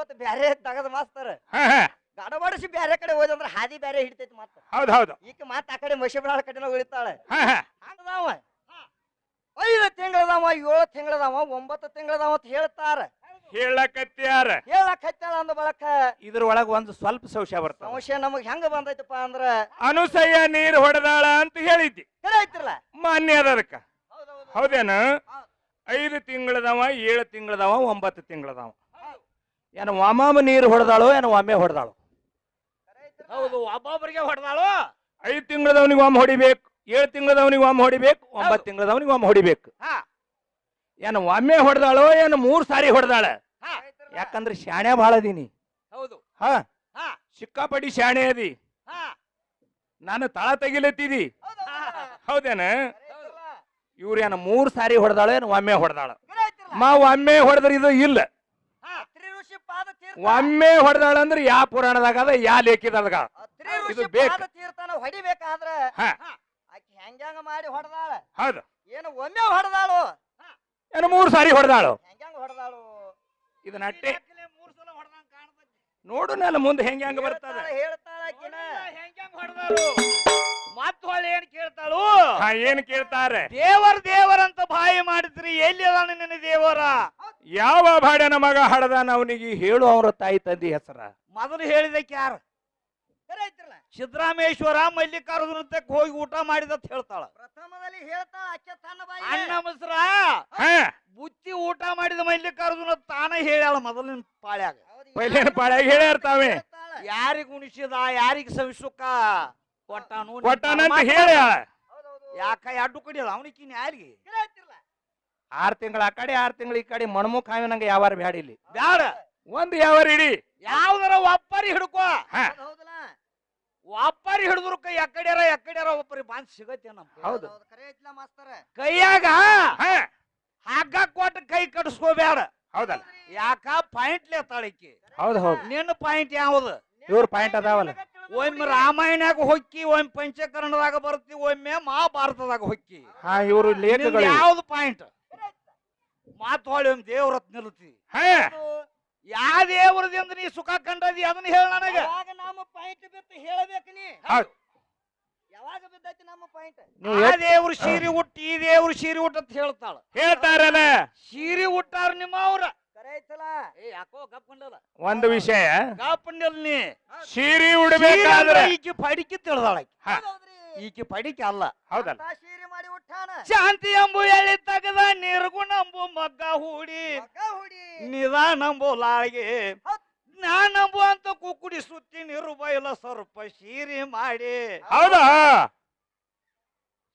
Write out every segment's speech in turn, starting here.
ಇವತ್ತು ಬ್ಯಾರೆ ತಗದ ಮಾಸ್ತರ್. ಹಾ ಹಾ. ಗಡಬಡಿಸಿ ಬ್ಯಾರೆ ಕಡೆ ಅಂದ್ರೆ ಹಾದಿ ಬ್ಯಾರೆ ಹಿಡಿತೈತಿ ಮತ್ತ. ಹೌದು ಹೌದು. ಈಕ ಮತ್ತ ಆ ಕಡೆ ಮಶಿಬರಾಳ ಕಡೆನ ಉಳಿತಾಳೆ. ಹಂಗದಾವ. ಐದು ತಿಂಗಳದಾವ ಏಳು ತಿಂಗಳದಾವ ಒಂಬತ್ತು ತಿಂಗಳದಾವ ಅಂತ ಹೇಳ್ತಾರ. ಹೇಳಕತ್ಯಾರ. ಹೇಳಕ್ ಹತ್ತಾಳ ಅಂದ ಬಳಕ ಇದ್ರೊಳಗ ಒಂದು ಸ್ವಲ್ಪ ಸಂಶಯ ಬರ್ತದೆ. ಸಂಶಯ ನಮಗ್ ಹೆಂಗ ಬಂದೈತಪ್ಪ ಅಂದ್ರ ಅನುಸಯ್ಯ ನೀರ್ ಹೊಡೆದಾಳ ಅಂತ ಹೇಳಿದ್ದಿ. ಕರೆ ಐತ್ರಲ್ಲ ಮಾನ್ಯ ಅದ ಅದಕ್ಕ. ಹೌದೇನ? ಐದು ತಿಂಗಳದವ ಏಳು ತಿಂಗಳದವ ಒಂಬತ್ತು ತಿಂಗಳದವ. ಏನ ವಾಮಾಮ ನೀರು ಹೊಡೆದಾಳು ಏನು ವಾಮೆ ಹೊಡೆದಾಳು? ಹೌದು ಒಬ್ಬೊಬ್ಬರಿಗೆ ಹೊಡೆದಾಳು? ಐದು ತಿಂಗಳದವನಿಗೆ ವಾಮ ಹೊಡಿಬೇಕು ಏಳು ತಿಂಗಳದವನಿಗೆ ವಾಮ ಹೊಡಿಬೇಕು ಒಂಬತ್ತು ತಿಂಗಳದವನಿಗೆ ವಾಮ ಹೊಡಿಬೇಕು. ಏನು ವಾಮೆ ಒಮ್ಮೆ ಹೊಡೆದಾಳು ಏನು ಮೂರು ಸಾರಿ ಹೊಡೆದಾಳ? ಹಾ. ಯಾಕಂದ್ರೆ ಶಾಣೆ ಭಾಳ ಅದೀನಿ. ಹೌದು. ಹಾ. ಹಾ. ಸಿಕ್ಕಾಪಟ್ಟಿ ಶಾಣೆ ಅದಿ. ಹಾ. ನಾನು ತಳ ತೆಗಿಲತ್ತಿದಿ. ಹೌದೇನ? ಇವ್ರ ಏನ ಮೂರ್ ಸಾರಿ ಹೊಡೆದಾಳ ಏನು ಒಮ್ಮೆ ಹೊಡೆದಾಳ? ಮಾ ಒಮ್ಮೆ ಹೊಡೆದ್ರೆ ಇದು ಇಲ್ಲ. ಒಮ್ಮೆ ಹೊಡೆದಾಳ ಅಂದ್ರೆ ಯಾ ಪುರಾಣದಾಗ ಅದ ಯಾ ಲೇಖಿದಾಗ ಇದು ಬೇಕು. ತೀರ್ಥನ ಹೊಡಿಬೇಕಾದ್ರ ಹಾ. ಆಕಿ ಹೆಂಗ್ಯಾಂಗ ಮಾಡಿ ಹೊಡೆದಾಳ? ಹೌದು. ಏನು ಒಮ್ಮೆ ಹೊಡೆದಾಳು? ಏನು ಮೂರು ಸಾರಿ ಹೊಡೆದಾಳು? ಹೆಂಗ್ಯಾಂಗ ಹೊಡೆದಾಳು? ಇದು ನಟ್ಟೆ ಮೂರ್ ಸಲ ಹೊಡೆದಂಗ ಕಾಣ್ತೈತಿ ನೋಡು ನಲ್ಲ ಮುಂದೆ ಹೆಂಗ ಹೆಂಗ ಬರ್ತದ ಹೇಳ್ತಾಳ ಆಕಿನ. ಹೆಂಗ್ ಹೊಡೆದಾಳು. ಮತ್ತ ಹೊಳ್ಳಿ ಏನ್ ಕೇಳ್ತಾಳು? ಹಾ ಏನ್ ಕೇಳ್ತಾರೆ? ದೇವರ ದೇವರಂತ ಬಾಯಿ ಮಾಡಿದ್ರಿ ಎಲ್ಲಿ ಅದಾನ ನಿನ್ನ ದೇವರ? ಯಾವ ಬಾಡ್ಯನ ಮಗ ಹಡದಾನ ಅವನಿಗೆ ಹೇಳು ಅವರ ತಾಯಿ ತಂದಿ ಹೆಸರ. ಮೊದಲು ಹೇಳಿದಕ್ಕೆ ಯಾರು? ಕರೆ ಐತ್ರಲ್ಲ ಸಿದ್ದರಾಮೇಶ್ವರ ಮಲ್ಲಿಕಾರ್ಜುನಕ್ಕೆ ಹೋಗಿ ಊಟ ಮಾಡಿದಂತ ಹೇಳ್ತಾಳ. ಪ್ರಥಮದಲ್ಲಿ ಹೇಳ್ತಾಳ ಆಕೆ ತನ್ನ ಬಾಯಿ ಅಣ್ಣ ಮಸ್ರ ಬುತ್ತಿ ಊಟ ಮಾಡಿದ ಮಲ್ಲಿಕಾರ್ಜುನ ತಾನ ಹೇಳ್ಯಾಳ ಮೊದಲಿನ ಪಾಳ್ಯಾಗ. ಪೈಲಿನ ಪಾಳ್ಯಾಗ ಹೇಳ್ಯಾರ ತಾವೇ ಯಾರಿಗ ಉಣಿಸಿದ ಯಾರಿಗ ಸವಿಸುಕ ಕೊಟ್ಟಾನು. ಕೊಟ್ಟಾನ ಕೊಟ್ಟಾನಂತ. ಹೇಳ ಯಾಕ ಅಡ್ಡು ಕಡಿಯಲ್ಲ ಅವನಿಕಿನ್ ಯಾರಿಗೆ? ಆರ್ ತಿಂಗಳ ಆ ಕಡೆ ಆರ್ ತಿಂಗಳ ಈ ಕಡೆ. ಮಣ್ಮುಖ ಹಾವಿನಂಗ ಯಾವಾರ ಬ್ಯಾಡ ಇಲ್ಲಿ. ಬ್ಯಾಡ. ಒಂದ್ ಯಾವಾರ ಇಡಿ. ಯಾವ್ದಾರ ಒಪ್ಪರಿ ಹಿಡ್ಕೋ. ಒಪ್ಪರಿ ಹಿಡಿದ್ರು ಕೈ ಎಕ್ಕಡ್ಯಾರ ಎಕ್ಕಡ್ಯಾರ ಒಪ್ಪರಿ ಬಾಂದ್ ಸಿಗತ್ತೆ ನಮ್ ಹೌದು. ಕರೆ ಐತ್ಲ ಮಾಸ್ತರ? ಕೈಯಾಗ ಹಾ. ಹಗ್ಗ ಕೊಟ್ಟು ಕೈ ಕಡಿಸ್ಕೋಬೇಡ ಹೌದಲ್ಲ? ಯಾಕ? ಪಾಯಿಂಟ್ ಲೇತಾಳಿಕಿ ಹೌದು ಹೌದು. ನಿನ್ನ ಪಾಯಿಂಟ್ ಯಾವ್ದು? ಇವ್ರ ಪಾಯಿಂಟ್ ಅದಾವಲ್ಲ. ಒಮ್ಮೆ ರಾಮಾಯಣಾಗ ಹೊಕ್ಕಿ ಒಮ್ಮೆ ಪಂಚಕರಣದಾಗ ಬರ್ತಿ ಒಮ್ಮೆ ಮಹಾಭಾರತದಾಗ ಹೊಕ್ಕಿ. ಹಾ ಇವ್ರು ಲೇಖಗಳು ಯಾವ್ದು ಪಾಯಿಂಟ್? ಮಾತು ಹೊಳಿ ದೇವ್ರ ನಿಲ್ತಿ ಹಾ! ಯಾವ ದೇವ್ರದಿಂದ ನೀ ಸುಖ ಕಂಡದಿ ಅದನ್ನ ಹೇಳ ನನಗ. ಯಾವಾಗ ನಮ್ಮ ಪಾಯಿಂಟ್ ಬಿತ್ತು ಹೇಳಬೇಕು ನೀ? ಹೌದು. ಯಾವಾಗ ಬಿದ್ದೈತಿ ನಮ್ಮ ಪಾಯಿಂಟ್ ಆ ದೇವ್ರ ಸೀರೆ ಈ ದೇವ್ರ ಸೀರೆ ಹುಟ್ಟ ಅಂತ ಹೇಳ್ತಾಳ. ಹೇಳ್ತಾರಲ್ಲ. ಸೀರೆ ಹುಟ್ಟಾರ ನಿಮ್ಮ ಅವ್ರ. ಕರೆಯ್ತಲ್ಲ ಏ ಯಾಕೋ ಗಪ್ಪಂಡಲ್ಲ ಒಂದು ವಿಷಯ. ಗಪ್ಪಂಡಲ್ ನೀ. ಸೀರಿ ಉಡ್ಬೇಕಾದ್ರೆ ಈಕಿ ಪಡಿಕೆ ತಿಳಿದಾಳ. ಈಕಿ ಪಡಿಕೆ ಅಲ್ಲ. ಹೌದಲ್ಲ. ಶಾಂತಿ ಎಂಬು ಎಳಿ ತಗದ? ನಿರ್ಗುಣಂಬು ಮಗ್ಗ ಹೂಡಿ. ನಿಧಾನಂಬು ಲಾಳಿಗೆ. ಜ್ಞಾನ ಜ್ಞಾನಂಬು ಅಂತ ಕುಕ್ಕುಡಿ ಸುತ್ತಿ ನಿರ್ಬಯಲ ಸ್ವಲ್ಪ ಶೀರಿ ಮಾಡಿ. ಹೌದಾ?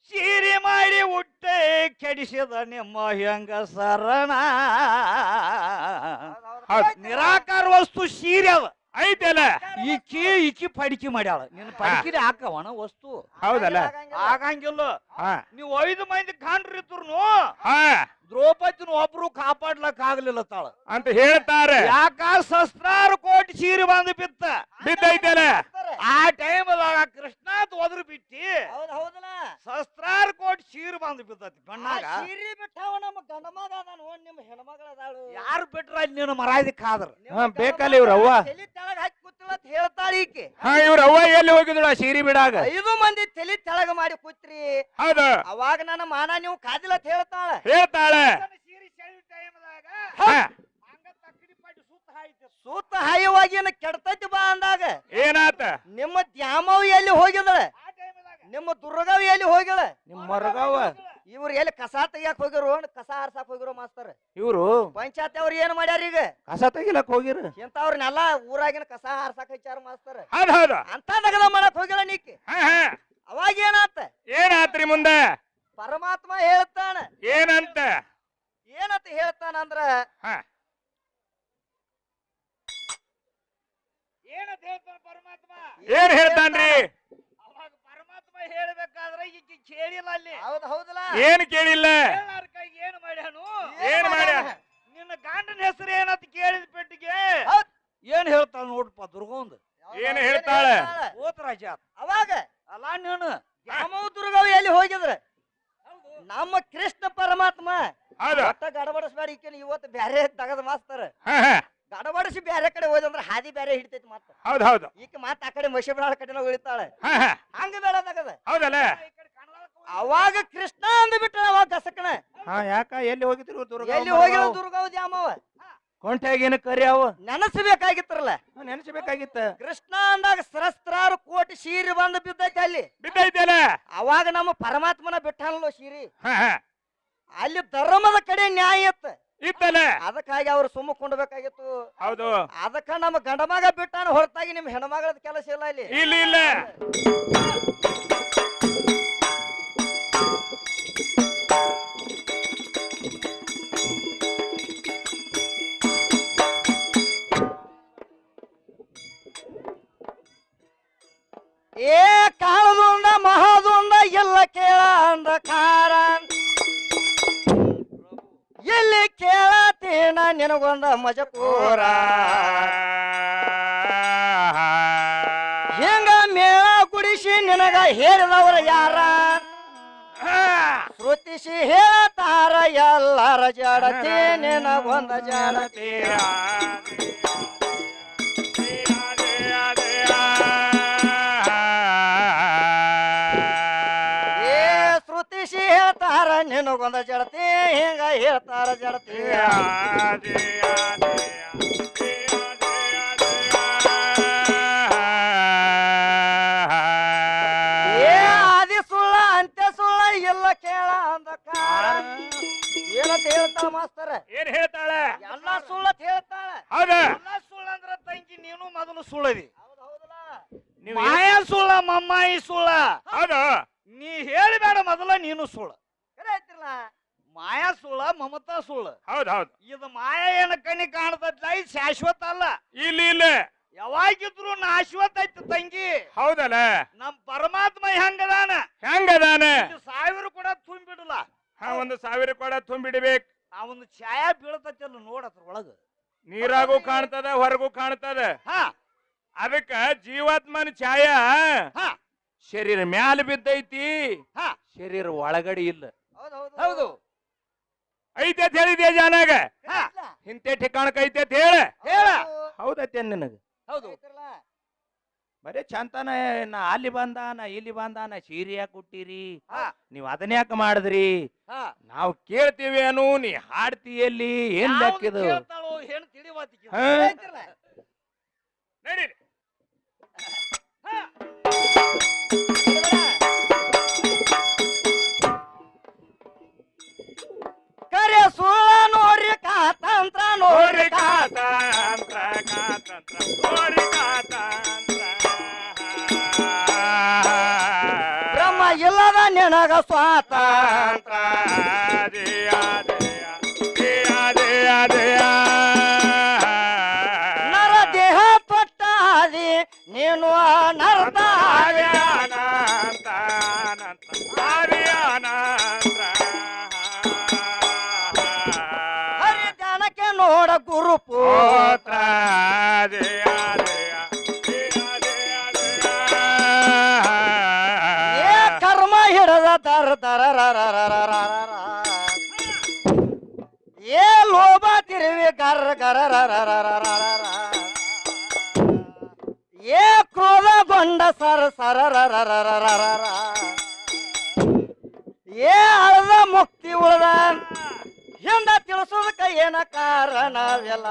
ಸೀರೆ ಮಾಡಿ ಉಟ್ಟೆ ಕೆಡಿಸಿದ ನಿಮ್ಮ ಹೆಂಗ ಸರಣ. ನಿರಾಕಾರ ವಸ್ತು ಸೀರೆ ಅದ. ಐತಲ್ಲ? ಈಕಿ ಈಕಿ ಪಡಿಕೆ ಮಾಡ್ಯಾಳ. ನಿನ್ನ ಪಡಿಕೆ ಹಾಕವಣ ವಸ್ತು. ಹೌದಲ್ಲ? ಆಗಂಗಿಲ್ಲ. ಹಾ. ನೀವು ಐದು ಮಂದಿ ಕಾಣ್ರಿದ್ರು ಹಾ. ದ್ರೌಪದಿನ ಒಬ್ರು ಕಾಪಾಡ್ಲಕ್ ಆಗ್ಲಿಲ್ಲ ತಾಳ. ಅಂತ ಹೇಳ್ತಾರೆ. ಯಾಕ ಶಸ್ತ್ರಾರ ಕೋಟಿ ಸೀರೆ ಬಂದು ಬಿತ್ತ? ಬಿದ್ದೈತಲ್ಲ? ಆ ಟೈಮ್ದಾಗ ಕೃಷ್ಣ ಒದ್ರ ಬಿಟ್ಟಿ. ಸಹಸ್ರಾರು ಹೌದಲ್ಲ? ಶಸ್ತ್ರಾರ ಕೋಟಿ ಸೀರೆ ಬಂದು ಬಿದ್ದತಿ ಆ ಕಣ್ಣಾಗ ಸೀರೆ ಬಿಟ್ಟಾವ ನಮ್ಮ ಗಂಡ ಮಗ ನಾನು ನಿಮ್ಮ ಹೆಣ್ಮಗಳ ಯಾರು ಬಿಟ್ರ ಅಲ್ಲಿ ನೀನು ಮರಾದಿ ಕಾದ್ರ ಹಾ, ಗಂಡ ಬೇಕಲ್ಲ ಮಗ ಇವ್ರ ಅವ್ವ. ತಲಿ ತೆಳಗ್ ಹಾಕಿ ಕೂತಿಲ್ಲ ಅಂತ ಹೇಳ್ತಾಳ ಈಕೆ ಹಾ ಇವ್ರ ಅವ್ವ ಎಲ್ಲಿ ಹೋಗಿದ್ರು ಆ ಸೀರಿ ಬಿಡಾಗ. ಐದು ಮಂದಿ ತಲೆ ತೆಳಗ ಮಾಡಿ ಕೂತ್ರಿ. ಹೌದ. ಅವಾಗ ನನ್ನ ಮಾನ ನೀವು ಕಾದಿಲ್ಲ ಅಂತ ಹೇಳ್ತಾಳ. ಹೇಳ್ತಾಳೆ. ಸೀರೆ ಸೆಳಿ ಟೈಮ್ದಾಗ ಹಾ. ಹಂಗ ತಕ್ಕಡಿ ಪಟ್ಟಿ ಸುತ್ತ ಹಾಯ್ತು. ಸೂತ ಹಾಯವಾಗಿ ಏನ ಕೆಡ್ತೈತಿ ಬಾ ಅಂದಾಗ. ಏನಾತ? ನಿಮ್ಮ ದ್ಯಾಮವ್ ಎಲ್ಲಿ ಹೋಗಿದಳ? ಆ ಟೈಮ್ದಾಗ ನಿಮ್ಮ ದುರ್ಗವ್ ಎಲ್ಲಿ ಹೋಗಿಳ ನಿಮ್ಮ ಮರಗವ್ವ. ಇವ್ರು ಎಲ್ಲಿ ಕಸ ತೆಗಿಯಕ್ ಹೋಗಿರು ಕಸ ಹಾರ್ಸಾಕ್ ಹೋಗಿರೋ ಮಾಸ್ತರ್? ಇವ್ರು ಪಂಚಾಯತ್ ಅವ್ರು ಏನ್ ಮಾಡ್ಯಾರ ಈಗ? ಕಸ ತೆಗಿಲಕ್ ಹೋಗಿರು. ಇಂಥವ್ರನ್ನೆಲ್ಲ ಊರಾಗಿನ ಕಸ ಹಾರ್ಸಾಕ ಹಚ್ಚಾರ ಮಾಸ್ತರ್. ಹೌದ್ ಹೌದು. ಅಂತ ನಗದ ಮಾಡಕ್ ಹೋಗಿಲ್ಲ ನೀಕಿ. ಹಾ ಹಾ. ಅವಾಗ ಏನಾತ? ಏನಾತ್ರಿ ಮುಂದೆ? ಪರಮಾತ್ಮ ಹೇಳ್ತಾನ. ಏನಂತ? ಏನಂತ ಹೇಳ್ತಾನ ಅಂದ್ರ ಹಾ. ಏನಂತ ಹೇಳ್ತಾನ ಪರಮಾತ್ಮ? ಏನ್ ಹೇಳ್ತಾನ್ರಿ? ಹೇಳ್ಬೇಕಾದ್ರೆ ಈಕಿ ಕೇಳಿಲ್ಲ ಅಲ್ಲಿ. ಹೌದು ಹೌದಲ್ಲ ಏನ್ ಕೇಳಿಲ್ಲ? ಹೇಳಾರ ಕೈ ಏನ್ ಮಾಡ್ಯಾನು? ಏನ್ ಮಾಡ್ಯಾ ನಿನ್ನ ಗಂಡನ ಹೆಸರು ಏನಂತ ಕೇಳಿದ ಪೆಟ್ಟಿಗೆ. ಏನ್ ಹೇಳ್ತಾಳ ನೋಡ್ಪ ದುರ್ಗೊಂದ್ ಏನ್ ಹೇಳ್ತಾಳೆ? ಓತ್ ರಾಜ ಅವಾಗ? ಅಲ್ಲ ನೀನು? ದ್ಯಾಮವ್ ದುರ್ಗವ್ ಎಲ್ಲಿ ಹೋಗಿದ್ರ? ನಮ್ಮ ಕೃಷ್ಣ ಪರಮಾತ್ಮ ಹೌದು. ಒಟ್ಟ ಗಡಬಡಿಸ್ಬೇಡ ಈಕಿನ ಇವತ್ತು ಬ್ಯಾರೆ ತಗದ ಮಾಸ್ತಾರ. ಹಾ ಹಾ. ತಡಬಡಿಸಿ ಬೇರೆ ಕಡೆ ಹೋದಂದ್ರ ಹಾದಿ ಬೇರೆ ಹಿಡಿತೈತಿ ಮತ್ತ. ಹೌದು ಹೌದು. ಈಗ ಮತ್ತ ಆ ಕಡೆ ಮಸಿ ಕಡೆ ಕಡೆನ ಉಳಿತಾಳೆ ಹಂಗ ಬೇಡದಾಗದ. ಹೌದಲ್ಲ? ಅವಾಗ ಕೃಷ್ಣ ಅಂದ್ಬಿಟ್ಟ ಅವಾಗ ಗಸಕನ ಹಾ ಯಾಕ? ಎಲ್ಲಿ ಹೋಗಿದ್ರು ಎಲ್ಲಿ ಹೋಗಿಲ್ಲ ದುರ್ಗಾವತಿ ಅಮ್ಮವ ಕೊಂಟ್ಯಾಗೇನು ಕರಿ ಅವು. ನೆನಸಬೇಕಾಗಿತ್ತರಲ್ಲ? ನೆನಸಬೇಕಾಗಿತ್ತ. ಕೃಷ್ಣ ಅಂದಾಗ ಸಹಸ್ರಾರು ಕೋಟಿ ಶೀರಿ ಬಂದು ಬಿದ್ದೈತೆ ಅಲ್ಲಿ. ಬಿದ್ದೈತೆ ಅವಾಗ ನಮ್ಮ ಪರಮಾತ್ಮನ ಬಿಟ್ಟನಲ್ಲೋ ಶೀರಿ? ಅಲ್ಲಿ ಧರ್ಮದ ಕಡೆ ನ್ಯಾಯ ಇತ್ತ. ಇತ್ತಲ್ಲ? ಅದಕ್ಕಾಗಿ ಅವ್ರು ಸುಮ್ಮ ಕೊಂಡ್ಬೇಕಾಗಿತ್ತು. ಹೌದು. ಅದಕ್ಕ ನಮ್ಮ ಗಂಡ ಮಗ ಬಿಟ್ಟಾನ ಹೊರತಾಗಿ ನಿಮ್ ಹೆಣ್ಮಗಳದ ಕೆಲಸ ಇಲ್ಲ ಇಲ್ಲಿ. ಇಲ್ಲ ಇಲ್ಲ. ಶ್ರುತಿಸಿ ಹೇಳ್ತಾರ ಎಲ್ಲರ ಜಡತಿ ನಿನಗೊಂದ ಜಡತಿ. ಶ್ರುತಿಸಿ ಹೇಳ್ತಾರ ನಿನಗೊಂದ ಜಡತಿ ಹಿಂಗ ಹೇಳ್ತಾರ ಜಡತಿ. ಏನಂತ ಹೇಳ್ತಾಳ ಮಾಸ್ತರ? ಏನ್ ಹೇಳ್ತಾಳ? ಎಲ್ಲ ಸುಳ್ಳತ್ ಹೇಳ್ತಾಳ. ಹೌದ. ಎಲ್ಲ ಸುಳ್ಳಂದ್ರ ತಂಗಿ ನೀನು ಮೊದಲು ಸುಳ್ಳದಿ. ಹೌದ್ ಹೌದಲ್ಲ. ನೀವು ಮಾಯ ಸುಳ್ಳ ಮಮ್ಮಾಯಿ ಸುಳ್ಳ. ಹೌದು. ನೀ ಹೇಳಬೇಡ ಮೊದಲ ನೀನು ಸುಳ್ಳ. ಕರೆ ಐತಿರಲ್ಲ ಮಾಯಾ ಸುಳ್ಳ ಮಮತಾ ಸುಳ್ಳ. ಹೌದ್ ಹೌದು. ಇದು ಮಾಯ ಏನ ಕಣ್ಣಿ ಕಾಣತೈತ್ಲ ಇದು ಶಾಶ್ವತ ಅಲ್ಲ. ಇಲ್ಲ ಇಲ್ಲ. ಯಾವಾಗಿದ್ರು ನಾಶ್ವತ ಐತಿ ತಂಗಿ. ಹೌದಲ್ಲ. ನಮ್ ಪರಮಾತ್ಮ ಹೆಂಗದಾನ? ಹೆಂಗದಾನ? ಇದು ಸಾವಿರ ಕೂಡ ತುಂಬಿಡಲ್ಲ. ಹಾ ಒಂದು ಸಾವಿರ ಕೊಡ ತುಂಬಿಡ್ಬೇಕು. ಆ ಒಂದು ಛಾಯಾ ನೋಡ ಅದ್ರ ಒಳಗ ನೀರಾಗೂ ಕಾಣ್ತದ ಹೊರಗೂ ಕಾಣ್ತದ. ಹಾ. ಅದಕ್ಕ ಜೀವಾತ್ಮನ ಛಾಯಾ ಹಾ. ಶರೀರ ಮ್ಯಾಲ ಬಿದ್ದೈತಿ. ಹಾ. ಶರೀರ ಒಳಗಡೆ ಇಲ್ಲ. ಹೌದ್ ಹೌದು ಹೌದು. ಐತೆ ಅಂತ ಹೇಳಿದ್ಯಾ ಜಾನಾಗ? ಹಾ. ಇಂತೆ ಠಿಕಾಣಕ್ಕೆ ಐತೆ ಅಂತ ಹೇಳ? ಹೇಳ. ಹೌದತ್ತೆ ನಿನಗ? ಹೌದು. ಬರೇ ಚಂತನ ನಾ ಅಲ್ಲಿ ಬಂದ ನಾ ಇಲ್ಲಿ ಬಂದ ನಾ ಸೀರೆ ಯಾಕೆ ಕೊಟ್ಟಿರಿ ನೀವ್ ಅದನ್ನ ಯಾಕೆ ಮಾಡಿದ್ರಿ? ನಾವು ಕೇಳ್ತೀವಿ ಅನು ನೀ ಹಾಡ್ತಿ ಎಲ್ಲಿ ಏನ್ ಲೆಕ್ಕದು? ನಡೀರಿ. ಕರೆ ಸುಳ್ಳ ನೋಡ್ರಿ ಕಾತಂತ್ರ ನೋಡ್ರಿ ಓರಿ ಇಲ್ಲದ ನಿನಗ ಏನ ಕಾರಣವಿಲ್ಲ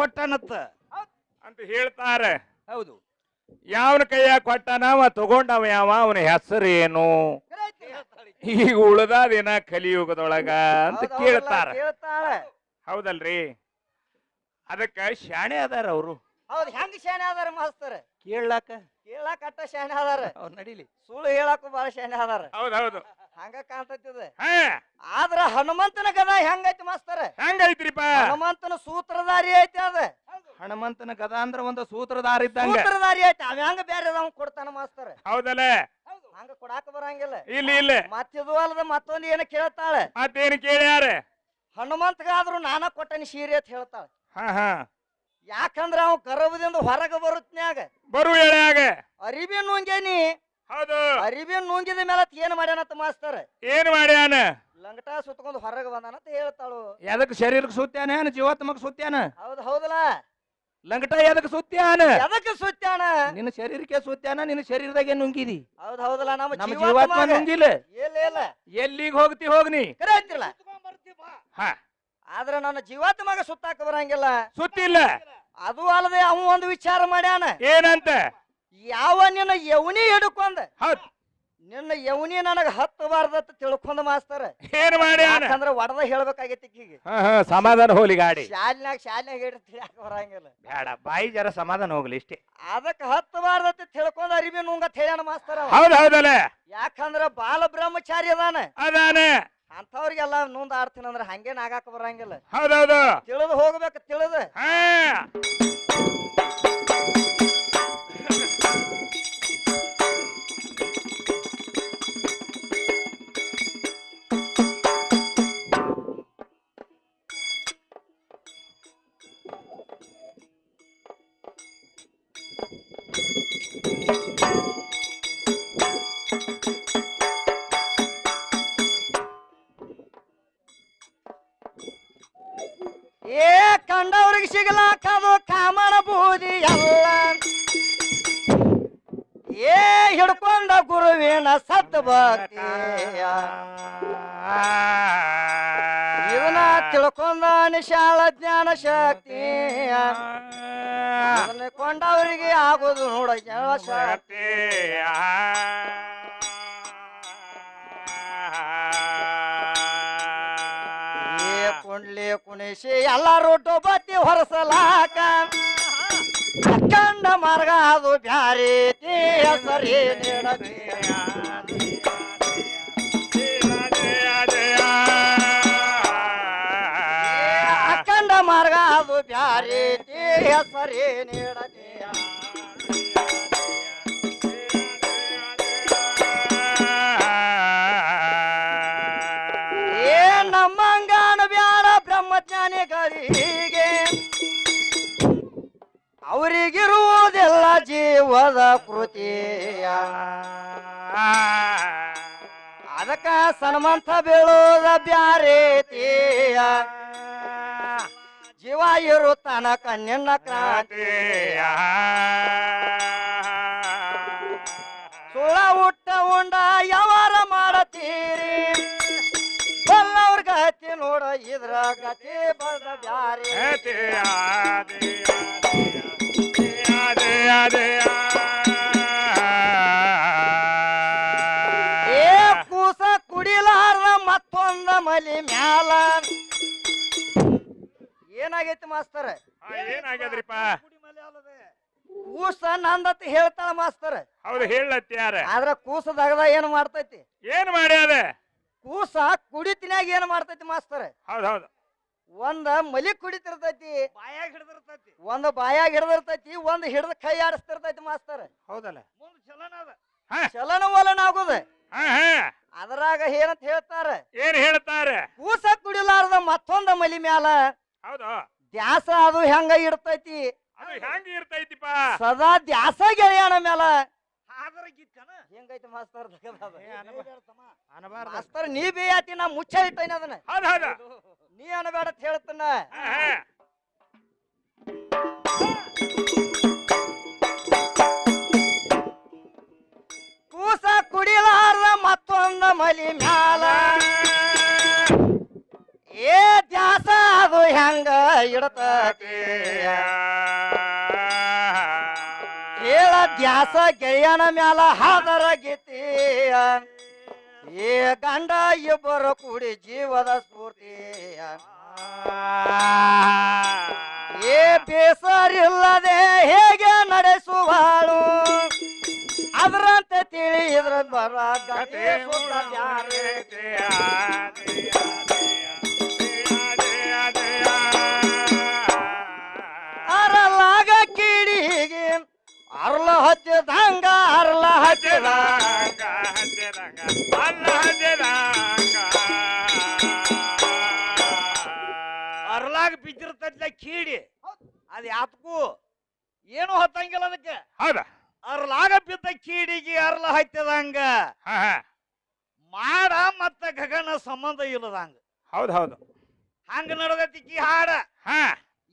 ಕೊಟ್ಟನತ್ತ. ಅಂತ ಹೇಳ್ತಾರ. ಹೌದು. ಯಾವನ ಕೈಯಾಗ ಕೊಟ್ಟನವ ಅವ ತಗೊಂಡವ ಯಾವ? ಅವನ ಹೆಸರೇನು? ಏನು ಈಗ ಉಳ್ದಾದಿನ ಕಲಿಯುಗದೊಳಗ ಅಂತ ಕೇಳ್ತಾರ. ಕೇಳ್ತಾರ. ಹೌದಲ್ರಿ? ಅದಕ್ಕ ಶಾಣೆ ಅದಾರ ಅವರು. ಹೌದು ಹೆಂಗ್ ಶಾಣೆ ಅದಾರ ಮಾಸ್ತರ್? ಕೇಳಾಕ ಕೇಳಾಕ ಅಟ್ಟ ಶಾಣೆ ಅದಾರ. ಅವ್ರು ನಡಿಲಿ. ಸುಳ್ಳು ಹೇಳಾಕು ಬಹಳ ಶಾಣೆ ಅದಾರ. ಹೌದೌದು ಹಂಗ ಕಾಣ್ತೈತಿದ? ಹಾ. ಆದ್ರ ಹನುಮಂತನ ಗದ ಹೆಂಗೈತಿ ಮಾಸ್ತರ? ಹೆಂಗೈತ್ರಿಪ್ಪ? ಹನುಮಂತನ ಸೂತ್ರಧಾರಿ ಐತಿ ಅದ. ಹನುಮಂತನ ಗದ ಅಂದ್ರ ಒಂದು ಸೂತ್ರಧಾರಿ ಇದ್ದಂಗ. ಸೂತ್ರಧಾರಿ ಐತಿ. ಅವ ಹೆಂಗ ಬೇರೆ ಅದಾವ ಕೊಡ್ತಾನ ಮಾಸ್ತರ. ಹೌದಲ್ಲ? ಹಂಗ ಕೊಡಾಕ ಬರಂಗಿಲ್ಲ. ಇಲ್ಲ ಇಲ್ಲ. ಮತ್ತಿದು ಅಲ್ಲದ ಮತ್ತೊಂದು ಏನ ಕೇಳ್ತಾಳೆ? ಮತ್ತೇನು ಕೇಳ್ಯಾರ? ಹನುಮಂತಗಾದ್ರು ನಾನ ಕೊಟ್ಟನಿ ಸೀರೆ ಅಂತ ಹೇಳ್ತಾಳ. ಹಾ ಹಾ. ಯಾಕಂದ್ರ ಅವ್ ಗರ್ಭದಿಂದ ಹೊರಗ ಬರುತ್ನ್ಯಾಗ. ಬರು ಹೇಳ್ಯಾಗ. ಅರಿಬಿ ನುಂಗೇನಿ ಹೌದು. ಅರಿಬಿ ನುಂಗಿದ ಮೇಲೆ ಏನ್ ಮಾಡ್ಯಾನತ್ತ ಮಾಸ್ತರ್? ಏನ್ ಮಾಡ್ಯಾನ? ಲಂಗಟ ಸುತ್ಕೊಂಡು ಹೊರಗೆ ಬಂದಾನಂತ ಹೇಳ್ತಾಳು. ಎದಕ್ ಶರೀರಕ್ಕೆ ಸುತ್ತ್ಯಾನ? ಏನ್ ಜೀವಾತ್ಮಕ್ ಹೌದು ಹೌದ್ ಹೌದಲ್ಲ. ಲಂಗಟ ಎದಕ್ ಸುತ್ತಾನ ಎದಕ್ಕೆ ಸುತ್ತಾನ ನಿನ್ನ ಶರೀರಕ್ಕೆ ಸುತ್ತ್ಯಾನ ನಿನ್ನ ಶರೀರದಾಗ ನುಂಗಿದಿ. ಹೌದು ಹೌದಲ್ಲ ನಮ್ಮ ನಮ್ಮ ಜೀವಾತ್ಮ ಜೀವಾತ್ಮ ನುಂಗಿಲ್ಲ. ಇಲ್ಲ ಇಲ್ಲ. ಎಲ್ಲಿಗೆ ಹೋಗ್ತಿ ಹೋಗ್ನಿ? ಕರೆ ಅಂತಿಲ್ಲ ಹಾ. ಆದ್ರ ನನ್ನ ಜೀವಾತ್ಮಗ ಸುತ್ತಾಕ ಬರಂಗಿಲ್ಲ. ಸುತ್ತಿಲ್ಲ. ಅದು ಅಲ್ಲದೆ ಅವ ಒಂದು ವಿಚಾರ ಮಾಡ್ಯಾನ. ಏನಂತ? ಯಾವ ನಿನ್ನ ಯವನಿ ಹಿಡ್ಕೊಂಡ? ಹೌದ್. ನಿನ್ನ ಯವನಿ ನನಗ ಹತ್ತಬಾರ್ದ ತಿಳ್ಕೊಂಡ ಮಾಸ್ತಾರ. ಏನ್ ಮಾಡಿ ಯಾಕಂದ್ರ ಒಡದ ಹೇಳ್ಬೇಕಾಗೈತಿ ಈಗ ಸಮಾಧಾನ ಹೋಗ್ಲಿ ಗಾಡಿ. ಶಾಲಿನಾಗ ಶಾಲಿನಾಗ ಹೇಳಿ ಯಾಕೆ ಬರಂಗಿಲ್ಲ. ಬೇಡ ಬಾಯಿ ಜರ ಸಮಾಧಾನ ಹೋಗ್ಲಿ ಇಷ್ಟೇ. ಅದಕ್ಕೆ ಹತ್ತಬಾರ್ದ ತಿಳ್ಕೊಂಡ ಅರಿವಿ ನುಂಗತ್ ಹೇಳ್ಯಾನ ಮಾಸ್ತರ ಹೌದ ಹೌದ್ ಹೌದಲ್ಲ ಯಾಕಂದ್ರ ಬಾಲ ಬ್ರಹ್ಮಚಾರಿ ಅದಾನ. ಅದಾನೆ. ಅಂತವ್ರಿಗೆಲ್ಲ ನುಂದ ಆಡ್ತೀನಿ ಅಂದ್ರ ಹಂಗೇನ್ ಆಗಾಕ ಬರಂಗಿಲ್ಲ. ಹೌದೌದು ತಿಳಿದು ಹೋಗ್ಬೇಕು ತಿಳಿದು. ಇದನ್ನ ತಿಳ್ಕೊಂಡ ನಿಶಾಲ ಜ್ಞಾನ ಶಕ್ತಿ. ಕೊಂಡವರಿಗೆ ಆಗೋದು ನೋಡ ಜ್ಞಾನ ಶಕ್ತಿ. ಕುಂಡ್ಲಿ ಕುಣಿಸಿ ಎಲ್ಲರೂ ಬತ್ತಿ ಹೊರಸಲಾಕ. ಕಂಡ ಮಾರ್ಗ ಅದು ಬ್ಯಾರೀತಿ ಸರಿ ನೀಡತಿ ಮಾರ್ಗ ಅದು ಬ್ಯಾರೆ ಸರಿ ನೀಡತಿ ಏ ನಮ್ಮಂಗಾನ ಬ್ಯಾಡ ಬ್ರಹ್ಮಜ್ಞಾನಿಗಳಿಗೆ. ಅವರಿಗಿರುವುದೆಲ್ಲ ಜೀವದ ಕೃತಿಯ. ಅದಕ್ಕ ಸನ್ಮಂತ ಬೀಳೋದ ಬ್ಯಾರೇತಿಯ ಜೀವ ತನ ಕನ್ಯನ್ನ ಕ್ರಾಂತಿ. ಸುಳ ಹುಟ್ಟ ಉಂಡ ಯಾವಾರ ಮಾಡತೀರಿ? ಬಲ್ಲವ್ರ ಗತಿ ನೋಡ, ಇದ್ರ ಗತಿ ಬದ ಬ್ಯಾರಿ. ಕೂಸ ಕುಡಿಲಾರ ಮತ್ತೊಂದ ಮಲಿ ಮ್ಯಾಲ. ಏನಾಗೈತಿ ಮಾಸ್ತರ್? ಏನಾಗ್ಯದ್ರಿಪ್ಪ? ಕೂಸ ನಂದತ್ ಹೇಳ್ತಾಳ ಮಾಸ್ತರ್. ಹೌದು ಹೇಳತ್ಯಾರ ಆದ್ರ ಕೂಸದಾಗದ ಏನ್ ಮಾಡ್ತೈತಿ? ಏನ್ ಮಾಡ್ಯಾದ ಕೂಸ ಕುಡಿತಿನಾಗ ಏನ್ ಮಾಡ್ತೈತಿ ಮಾಸ್ತರ? ಹೌದ್ ಹೌದು. ಒಂದ ಮಲಿ ಕುಡಿತಿರ್ತೈತಿ ಬಾಯಾಗ ಹಿಡಿದಿರ್ತೈತಿ. ಒಂದ್ ಬಾಯಾಗ ಹಿಡ್ದಿರ್ತೈತಿ ಒಂದ್ ಹಿಡ್ದ ಕೈ ಆಡಿಸ್ತಿರ್ತೈತಿ ಮಾಸ್ತರ್. ಹೌದಲ್ಲ. ಚಲನ ಅದ. ಚಲನ ವಲನ ಆಗುದ. ಅದ್ರಾಗ ಏನಂತ ಹೇಳ್ತಾರ? ಏನ್ ಹೇಳ್ತಾರ? ಕೂಸ ಕುಡಿಲಾರದ ಮತ್ತೊಂದ ಮಲಿ ಮ್ಯಾಲ ಹೌದು. ದ್ಯಾಸ ಅದು ಹೆಂಗ ಇರ್ತೈತಿ? ಅದು ಹೆಂಗ ಇರ್ತೈತಿಪ್ಪ? ಸದಾ ದ್ಯಾಸ ಗೆಳೆಯಣ ಮ್ಯಾಲ. ಆದ್ರ ಗಿತ್ತನ ಹೆಂಗೈತಿ ಮಾಸ್ತರ್ ಮಾಸ್ತರ್ ನೀ ಬೇಯಾತಿ ನಾ ಮುಚ್ಚ ಇಟ್ಟೈನ ಅದನ್ನ. ಹೌದ್ ಹೌದು. ನೀ ಅನಬೇಡ ಅಂತ ಹೇಳ್ತನ. ಕೂಸ ಕುಡಿಲಾರ್ದ ಮತ್ತೊಂದ ಮಲಿ ಮ್ಯಾಲ. ಏ ದ್ಯಾಸ ಅದು ಹೆಂಗ ಇಡತೈತಿ ಕೇಳ ದ್ಯಾಸ ಗೆಳೆಯನ ಮ್ಯಾಲ ಹಾದರ ಗೀತಿ ಏ ಗಂಡ ಇಬ್ಬರು ಕೂಡಿ ಜೀವದ ಸ್ಫೂರ್ತಿಯ ಏ ಬೇಸರಿಲ್ಲದೆ ಹೇಗೆ ನಡೆಸುವಳು? ಅದರಂತೆ ತಿಳಿದ್ರ ಬರ ಗತಿ ಅರ್ಲ ಹಚ್ಚಿದಂಗ ಅರ್ಲ ಹಚ್ಚಿದ ಅರ್ಲಾಗ ಬಿದ್ದಿರ್ತೈತ್ಲ ಕೀಡಿ. ಅದು ಯಾತಕ್ಕೂ ಏನು ಹತ್ತಂಗಿಲ್ಲ ಅದಕ್ಕೆ. ಹೌದಾ? ಅರ್ಲಾಗ ಬಿದ್ದ ಕೀಡಿಗೆ ಅರ್ಲ ಹತ್ತಿದಂಗ. ಮಾಡ ಮತ್ತ ಗಗನ ಸಂಬಂಧ ಇಲ್ಲದಂಗ. ಹೌದು ಹೌದು. ಹಂಗ ನಡೆದೈತಿ ಹಾಡ. ಹಾ.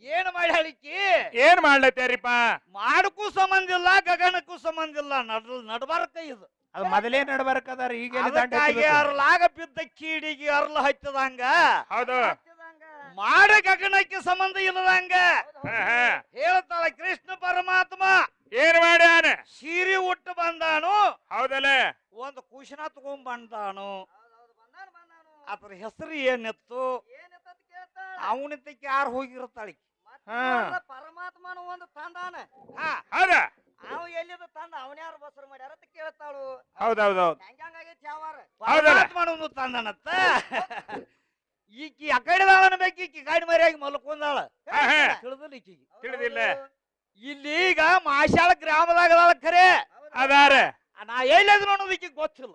ಏನ್ ಮಾಡಿ ಹೇಳಿಕಿ ಏನ್ ಮಾಡ್ಲತ್ತೇರಿಪ್ಪ? ಮಾಡಕ್ಕೂ ಸಂಬಂಧ ಇಲ್ಲ ಗಗನಕ್ಕೂ ಸಂಬಂಧ ಇಲ್ಲ. ನಡ್ ನಡ್ಬಾರ್ಕ ಇದು. ಅದು ಮೊದಲೇ ಈಗ ದಂಡ ಅದಕ್ಕಾಗಿ ಹಚ್ಚಬೇಕು? ಅರ್ಲಾಗ ಬಿದ್ದ ಕೀಡಿಗೆ ಅರ್ಲ ಹಚ್ಚದಂಗ. ಹೌದು. ಮಾಡ ಗಗನಕ್ಕೆ ಸಂಬಂಧ ಇಲ್ಲದಂಗ. ಹೇಳ್ತಾಳ ಕೃಷ್ಣ ಪರಮಾತ್ಮ. ಏನ್ ಮಾಡ್ಯಾನ? ಸೀರೆ ಉಟ್ಟು ಬಂದಾನು. ಹೌದಲ್ಲ. ಒಂದು ಕುಶನ ತಗೊಂಡ್ ಬಂದಾನು. ಅದ್ರ ಹೆಸರು ಏನಿತ್ತು ಅವನಿದ್ದಕ್ಕೆ ಯಾರು ಹೋಗಿರ್ತಾಳೆ ಹಾ. ಪರಮಾತ್ಮನು ಒಂದು ತಂದಾನ. ಹಾ. ಹೌದಾ? ಅವ ಎಲ್ಲಿದ ತಂದ? ಅವನ್ಯಾರು ಬಸರು ಮಾಡ್ಯಾರ ಅಂತ ಕೇಳ್ತಾಳು. ಹೌದೌದು ಹೌದು ಹೆಂಗಂಗಾಗೈತಿ ಯಾವಾರ ಪರಮಾತ್ಮನ ಒಂದು ತಂದನತ್ತ? ಈಕಿ ಆ ಕಡೆದಾಳನ ಬೇಕು ಈಕಿ ಗಾಡಿ ಮರಿಯಾಗಿ ಹಾ. ತಿಳಿದಿಲ್ಲ ಈಕಿಗೆ ತಿಳಿದಿಲ್ಲ. ಇಲ್ಲಿ ಈಗ ಮಾಶಾಳ ಗ್ರಾಮದಾಗ ಅದಾಳ ಖರೆ ಅದಾರ. ನಾ ಎಲ್ಲಿ ಅನ್ನೋದು ಈಕಿಗೆ ಗೊತ್ತಿಲ್ಲ.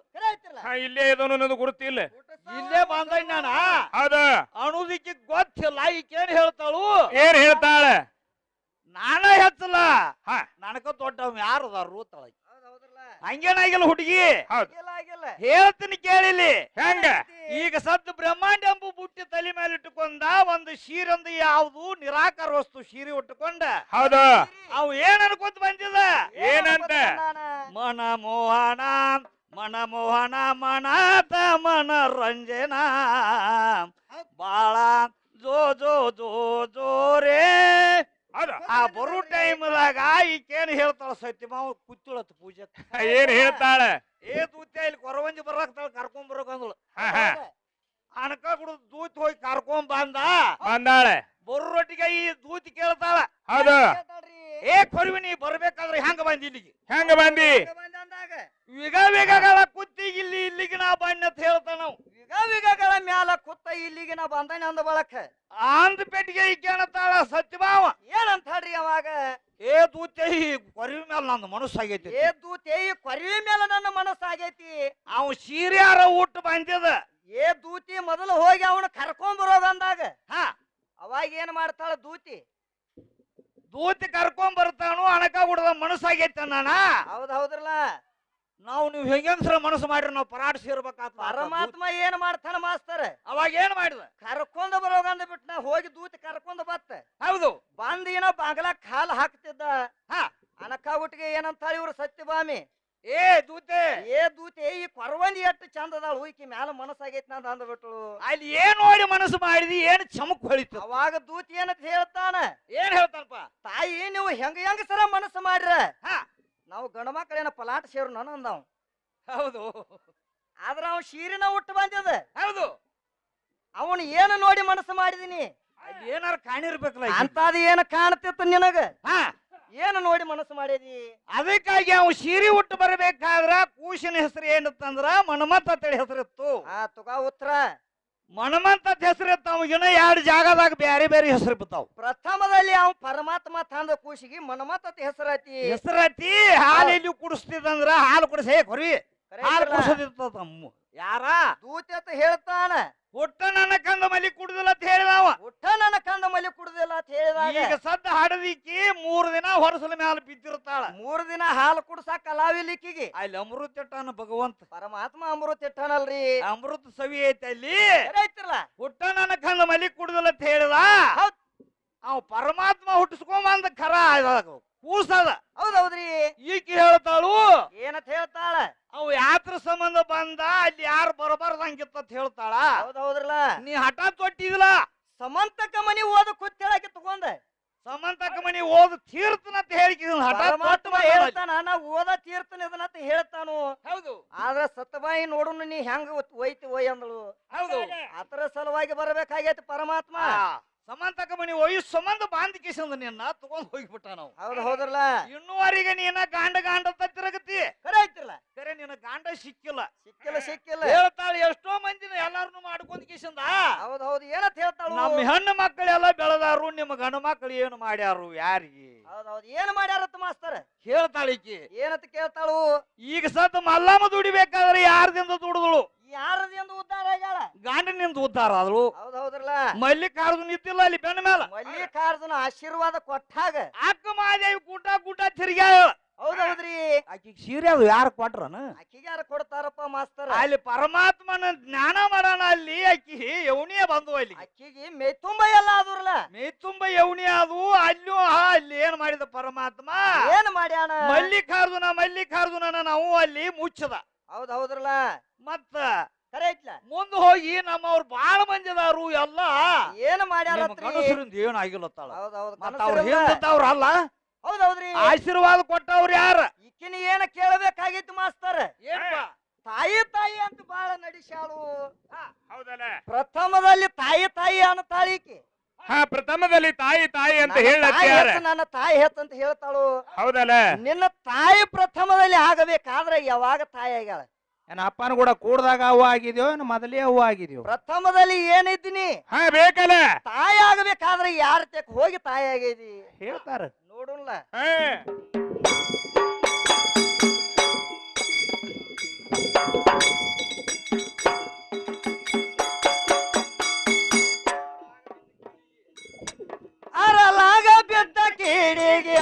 ಇಲ್ಲೇ ಇದನ್ನು ಗುರುತಿಲ್ಲ ಇಲ್ಲೇ ಬಂದಣ್ಣ ನಾನ? ಹೌದು? ಈಕಿಗೆ ಗೊತ್ತಿಲ್ಲ ಈಕೇನ್ ಹೇಳ್ತಾಳು? ಏನ್ ಹೇಳ್ತಾಳೆ? ನಾನ ಹೆಚ್ಚಲ್ಲ ಹಾ. ನನಗ ದೊಡ್ಡವ್ ಯಾರು ಅದಾರು? ಹಂಗೇನಾಗಿಲ್ಲ ಹುಡುಗಿ. ಹೇಳ್ತೀನಿ ಕೇಳಿಲಿ. ಹೆಂಗ? ಈಗ ಸದ್ ಬ್ರಹ್ಮಾಂಡ ಎಂಬು ಬುಟ್ಟಿ ತಲೆ ಮೇಲೆ ಇಟ್ಟುಕೊಂಡ ಒಂದು ಶೀರಂದು ಯಾವುದು ನಿರಾಕಾರ ವಸ್ತು ಶೀರಿ ಉಟ್ಟುಕೊಂಡ. ಹೌದ. ಅವು ಏನ್ ಅನ್ಕೊಂತ ಬಂದಿದ? ಏನಂತ? ಮನ ಮೋಹನ ಮನ ಮೋಹನ ಮನತ ಮನರಂಜನ ಬಾಳ ಜೋ ಜೋ ಜೋ ಜೋ ರೇ. ಆ ಬರೋ ಟೈಮ್ದಾಗ ಈಕೇನ್ ಹೇಳ್ತಾಳ ಸತ್ಯಮಾವ ಕುತ್ತಳತ್ ಪೂಜೆ. ಏನ್ ಹೇಳ್ತಾಳೆ? ಏ ದೂತ ಇಲ್ಲಿ ಕೊರವಂಜಿ ಬರಾಕ್ತಾಳ ಕರ್ಕೊಂಡ್ ಬರೋಕಂದಳು. ಅನಕ ಕುಡಿದು ದೂತ್ ಹೋಗಿ ಕರ್ಕೊಂಡ್ ಬಂದ. ಬಂದಾಳೆ. ಬರೋಟಿಗೆ ಈ ದೂತಿ ಕೇಳ್ತಾಳ. ಹೌದು. ಏ ಕೊರವಿ ನೀ ಬರ್ಬೇಕಾದ್ರೆ ಹೆಂಗ ಬಂದಿ ಇಲ್ಲಿಗೆ? ಹೆಂಗ ಬಂದಿ? ಈಗ ವಿಗ ವಿಗಗಳ ಕುತ್ತಿ ಇಲ್ಲಿ ಇಲ್ಲಿಗೆ ನಾ ಬಣ್ಣ ಅಂತ ಹೇಳ್ತಾನ ನಾವು ವಿಗ ವಿಗಗಳ ಮ್ಯಾಲ ಕುತ್ತ ಇಲ್ಲಿಗೆ ನಾ ಬಂದಾನೆ ಅಂದ ಬಳಕ. ಆಂದ ಪೆಟ್ಟಿಗೆ ಈಕೇನತ್ತಾಳ ಸತ್ಯಭಾವ ಏನಂತ ಹೇಳ್ರಿ ಅವಾಗ? ಏ ದೂತ್ಯ ಕೊರಿ ಮೇಲೆ ಮನಸ್ಸು ಮನಸ್ಸಾಗೈತಿ ಏ ದೂತೆ ಈ ಕೊರಿ ಮೇಲೆ ನನ್ನ ಮನಸ್ಸಾಗೈತಿ ಅವ ಸೀರ್ಯಾರ ಊಟ ಬಂದಿದ? ಏ ದೂತಿ ಮೊದಲು ಹೋಗಿ ಅವನ ಕರ್ಕೊಂಡ್ ಬರೋದು ಅಂದಾಗ. ಹಾ. ಅವಾಗ ಏನ್ ಮಾಡ್ತಾಳ ದೂತಿ? ದೂತಿ ಕರ್ಕೊಂಡ್ ಬರ್ತಾನು ಅಣಕ ಹುಡ್ದ ಮನಸ್ಸಾಗೈತೆ ನಾನ ಹೌದ್ ಹೌದ್ರಲ್ಲ. ನಾವು ನೀವು ಹೆಂಗಸರ ಮನಸ್ಸು ಮಾಡ್ರಿ ನಾವು ಪರಾಡಿಸಿ ಇರ್ಬೇಕಾತ್ ಪರಮಾತ್ಮ ಏನ್ ಮಾಡ್ತಾನ ಮಾಸ್ತಾರೆ? ಅವಾಗ ಏನ್ ಮಾಡಿದ? ಕರ್ಕೊಂಡ್ ಬರೋಗಂದ ಬಿಟ್ಟು ನಾ ಹೋಗಿ ದೂತಿ ಕರ್ಕೊಂಡ್ ಬತ್ತ. ಹೌದು. ಬಂದ ಏನೋ ಬಾಗಲ ಕಾಲ್ ಹಾಕ್ತಿದ್ದ. ಹಾ. ಅನಕ ಒಟ್ಟಿಗೆ ಏನಂತಾಳ ಇವ್ರು ಸತ್ಯಭಾಮಿ? ಏ ದೂತೆ. ಏ ದೂತೆ ಈ ಕೊರವಂದಿ ಎಷ್ಟು ಚಂದ ಅದಾಳ ಈಕಿ ಮ್ಯಾಲ ಮನಸ್ಸಾಗೈತಿ ನಂದ ಅಂದ್ಬಿಟ್ಳು. ಅಲ್ಲಿ ಏನ್ ನೋಡಿ ಮನಸ್ಸು ಮಾಡಿದಿ ಏನ್ ಚಮಕ್ ಹೊಳಿತು? ಅವಾಗ ದೂತಿ ಏನಂತ ಹೇಳ್ತಾನ? ಏನ್ ಹೇಳ್ತಾನಪ್ಪ? ತಾಯಿ ನೀವು ಹೆಂಗ ಹೆಂಗ ಸರ ಮನಸ್ಸು ಮಾಡ್ರ? ಹಾ. ನಾವು ಗಂಡ ಮಕ್ಕಳೇನ ಪಲಾಟ ಸೇರು ನಾನು ಅಂದವ್. ಹೌದು. ಆದ್ರೆ ಅವ್ ಶೀರಿನ ಹುಟ್ಟು ಬಂದಿದ. ಹೌದು. ಅವನು ಏನು ನೋಡಿ ಮನಸ್ಸು ಮಾಡಿದೀನಿ? ಏನಾರ ಕಾಣಿರ್ಬೇಕಲ್ಲ. ಅಂತದ್ ಏನು ಕಾಣ್ತಿತ್ತು ನಿನಗ? ಹಾ. ಏನು ನೋಡಿ ಮನಸ್ಸು ಮಾಡಿದಿ? ಅದಕ್ಕಾಗಿ ಅವ್ ಶೀರಿ ಉಟ್ಟು ಬರಬೇಕಾದ್ರ ಕೂಶಿನ ಹೆಸರು ಏನಿತ್ತಂದ್ರ ಮನ್ಮತ್ ಅಂತೇಳಿ ಹೆಸರಿತ್ತು. ಆ ತುಗ ಉತ್ತರ. ಮಣಮಂತ ಹೆಸರು ಇರ್ತಾವ ಇನ್ನು ಎರಡು ಜಾಗದಾಗ ಬ್ಯಾರೆ ಬೇರೆ ಹೆಸರು ಬಿತ್ತಾವ ಪ್ರಥಮದಲ್ಲಿ ಅವ್ ಪರಮಾತ್ಮ ತಂದ ಕೂಸಿಗೆ ಮನಮತ್ತ ಹೆಸರತಿ. ಹೆಸರತಿ ಹಾಲು ಇಲ್ಲಿ ಕುಡಿಸ್ತಿದಂದ್ರ ಹಾಲು ಕುಡಿಸಿ ಕೊರಿ. ಹಾಲು ಕುಡಿಸೋದಿರ್ತದ ಅಮ್ಮ. ಯಾರ? ದೂತ ಅಂತ ಹೇಳ್ತಾನ. ಹುಟ್ಟ ನನ್ನ ಕಂದ ಮಲಿ ಕುಡುದಿಲ್ಲ ಅಂತ ಹೇಳಿದವ ಹುಟ್ಟ ನನ್ನ ಕಂದ ಮಲಿ ಕುಡುದಿಲ್ಲ ಅಂತ ಹೇಳಿದಾಗ ಈಗ ಸದ್ದ ಹಡದಿಕ್ಕಿ ಮೂರು ದಿನ ಹೊರಸಲ ಮ್ಯಾಲ ಬಿದ್ದಿರ್ತಾಳ. ಮೂರು ದಿನ ಹಾಲು ಕುಡ್ಸಾಕ ಕಲಾವಿಲಿಕ್ಕಿಗೆ ಅಲ್ಲಿ ಅಮೃತ ಇಟ್ಟಾನ ಭಗವಂತ. ಪರಮಾತ್ಮ ಅಮೃತ ಇಟ್ಟಾನಲ್ರಿ. ಅಮೃತ ಸವಿ ಐತೆ ಅಲ್ಲಿ ಐತಿರಲ್ಲ ಹುಟ್ಟ ನನ್ನ ಕಂದ ಮಲಿ ಕುಡುದಿಲ್ಲ ಅಂತ ಹೇಳಿದ. ಹೌದ್. ಅವ ಪರಮಾತ್ಮ ಹುಟ್ಟಿಸ್ಕೊಂಬಂದ ಖರ ಕೂಸದ. ಹೌದೌದ್ರಿ. ಈಕಿ ಹೇಳ್ತಾಳು ಏನಂತ ಹೇಳ್ತಾಳ? ಅವ್ ಯಾತ್ರ ಸಂಬಂಧ ಬಂದ ಅಲ್ಲಿ ಯಾರು ಬರಬಾರ್ದಂಗಿತ್ತ ಅಂತ ಹೇಳ್ತಾಳ. ಹೌದೌದ್ರಲ್ಲ. ನೀ ಹಠ ತೊಟ್ಟಿದಿಲ್ಲ ಸಮಂತಕ ಮನಿ ಓದ ಕುತ್ತೇಳಕ್ಕೆ ತಗೊಂಡ. ಸಮಂತಕ ಮನಿ ಓದ ತೀರ್ತನಂತ ಹೇಳಿಕಿದ ಹಠ ಪರಮಾತ್ಮ ಹೇಳ್ತಾನ ನಾ ಓದ ತೀರ್ತನ ಇದನ್ನಂತ ಹೇಳ್ತಾನು. ಹೌದು. ಆದ್ರ ಸತ್ತಬಾಯಿ ನೋಡುನು ನೀ ಹೆಂಗ ಒಯ್ತಿ ಒಯ್ ಅಂದಳು. ಹೌದು. ಆತರ ಸಲುವಾಗಿ ಬರಬೇಕಾಗೈತಿ ಪರಮಾತ್ಮ. ಸಮಂತಕ ಮನಿ ಒಯ್ಯು ಸಂಬಂಧ ಬಾಂಧ ಕಿಸಂದ ನಿನ್ನ ತಗೊಂಡ್ ಹೋಗ್ಬಿಟ್ಟ ನಾವು. ಅವ್ರು ಹೋದ್ರಲ್ಲ? ಇನ್ನುವರೆಗೆ ನೀನ ಗಾಂಡ ಗಾಂಡ ಅಂತ ತಿರುಗತಿ. ಖರೆ ಐತಿರಲ್ಲ? ಕರೆ ನಿನ್ನ ಗಾಂಡ ಸಿಕ್ಕಿಲ್ಲ. ಸಿಕ್ಕಿಲ್ಲ ಸಿಕ್ಕಿಲ್ಲ. ಹೇಳ್ತಾಳೆ ಎಷ್ಟೋ ಮಂದಿನ ಎಲ್ಲಾರನು ಮಾಡ್ಕೊಂಡ್ ಕಿಸಂದ. ಹೌದ್ ಹೌದು ಏನಂತ ಹೇಳ್ತಾಳ? ನಮ್ಮ ಹೆಣ್ಣು ಮಕ್ಕಳೆಲ್ಲ ಬೆಳೆದಾರು ನಿಮ್ಮ ಗಂಡು ಮಕ್ಕಳು ಏನು ಮಾಡ್ಯಾರು ಯಾರಿಗೆ? ಹೌದ್ ಹೌದ್ ಏನ್ ಮಾಡ್ಯಾರತ್ತ ಮಾಸ್ತರ? ಹೇಳ್ತಾಳೆ ಈಕಿ ಏನಂತ ಕೇಳ್ತಾಳು? ಈಗ ಸತ್ ಮಲ್ಲಮ್ಮ ದುಡಿಬೇಕಾದ್ರೆ ಯಾರದಿಂದ ದುಡಿದಳು? ಯಾರದಿಂದ ಉದ್ಧಾರ ಆಗ್ಯಾಳ? ಗಾಂಡಿನಿಂದ ಉದ್ಧಾರ ಆದ್ರು ಹೌದ್ ಹೌದ್ರಲ್ಲ ಮಲ್ಲಿಕಾರ್ಜುನ ಇದ್ದಿಲ್ಲ ಅಲ್ಲಿ ಬೆನ್ನ ಮೇಲೆ ಮಲ್ಲಿಕಾರ್ಜುನ ಆಶೀರ್ವಾದ ಕೊಟ್ಟಾಗ ಅಕ್ಕ ಮಾದೇವಿ ಕೂಟ ಕೂಟ ತಿರ್ಗ್ಯಾಳ. ಹೌದ್ ಹೌದ್ರಿ ಆಕಿಗೆ ಸೀರೆ ಅದು ಯಾರು ಕೊಟ್ರನ? ಅಕ್ಕಿಗೆ ಯಾರು ಕೊಡ್ತಾರಪ್ಪ ಮಾಸ್ತರ? ಅಲ್ಲಿ ಪರಮಾತ್ಮನ ಜ್ಞಾನ ಮಾಡೋಣ ಅಲ್ಲಿ ಅಕ್ಕಿ ಯೌನಿಯ ಬಂದು ಅಲ್ಲಿ ಅಕ್ಕಿಗೆ ಮೇ ತುಂಬ ಎಲ್ಲ ಆದ್ರಲ್ಲ? ಮೇ ತುಂಬ ಯೌನಿ ಅದು ಅಲ್ಲೂ ಅಲ್ಲಿ ಏನ್ ಮಾಡಿದ ಪರಮಾತ್ಮ? ಏನ್ ಮಾಡ್ಯಾನ? ಮಲ್ಲಿಕಾರ್ಜುನ ಮಲ್ಲಿಕಾರ್ಜುನನ ನಾವು ಅಲ್ಲಿ ಮುಚ್ಚದ. ಹೌದ್ ಹೌದ್ರಲ್ಲ ಮತ್ತ ಕರೆ ಐತ್ಲ ಮುಂದೆ ಹೋಗಿ ನಮ್ಮವ್ರು ಬಾಳ ಮಂದಿ ಅದಾರು ಎಲ್ಲ. ಏನ್ ಮಾಡ್ಯಾರ ನಿಮ್ಮ ಗಂಡಸರಿಂದ ಏನ್ ಆಗಿಲ್ಲತ್ತಾಳ ಹೌದ್ ಹೌದ್ ಮತ್ತ ಅವ್ರ ಹಿಂದವ್ರ ಅಲ್ಲ ಹೌದ್ ಹೌದ್ರಿ ಆಶೀರ್ವಾದ ಕೊಟ್ಟವ್ರು ಯಾರ? ಈಕಿನ ಏನ ಕೇಳಬೇಕಾಗಿತ್ತು ಮಾಸ್ತರ್? ತಾಯಿ ತಾಯಿ ಅಂತ ಬಾಳ ನಡಿಸಾಳು ಹೌದಲ್ಲ. ಪ್ರಥಮದಲ್ಲಿ ತಾಯಿ ತಾಯಿ ಅನ್ನತಾಳಿ ಈಕಿ. ಹಾ ಪ್ರಥಮದಲ್ಲಿ ತಾಯಿ ತಾಯಿ ಅಂತ ನನ್ನ ಹೇಳತ್ತಿ ತಾಯಿ ಯಾರ? ನನ್ನ ತಾಯಿ ಹೆತ್ತ ಅಂತ ಹೇಳ್ತಾಳು. ಹೌದಲ್ಲ. ನಿನ್ನ ತಾಯಿ ಪ್ರಥಮದಲ್ಲಿ ಆಗಬೇಕಾದ್ರೆ ಯಾವಾಗ ತಾಯಿ ಆಗ್ಯಾಳ? ಏನ ಕೂಡ ಕೂಡಿದಾಗ ಅವು ಆಗಿದ್ಯೋ ಏನು ಮೊದಲೇ ಹೂವು ಆಗಿದ್ಯೋ? ಪ್ರಥಮದಲ್ಲಿ ಏನಿದ್ದೀನಿ? ಹಾ ಬೇಕಲ್ಲ. ತಾಯಿ ಆಗಬೇಕಾದ್ರೆ ಯಾರ ತೆಕ್ ಹೋಗಿ ತಾಯಿ ಆಗಿದಿ? ಹೇಳ್ತಾರ. ನೋಡಲ್ಲ ಅರಲಾಗ ಬಿಟ್ಟ ಕೇಡಿಗೆ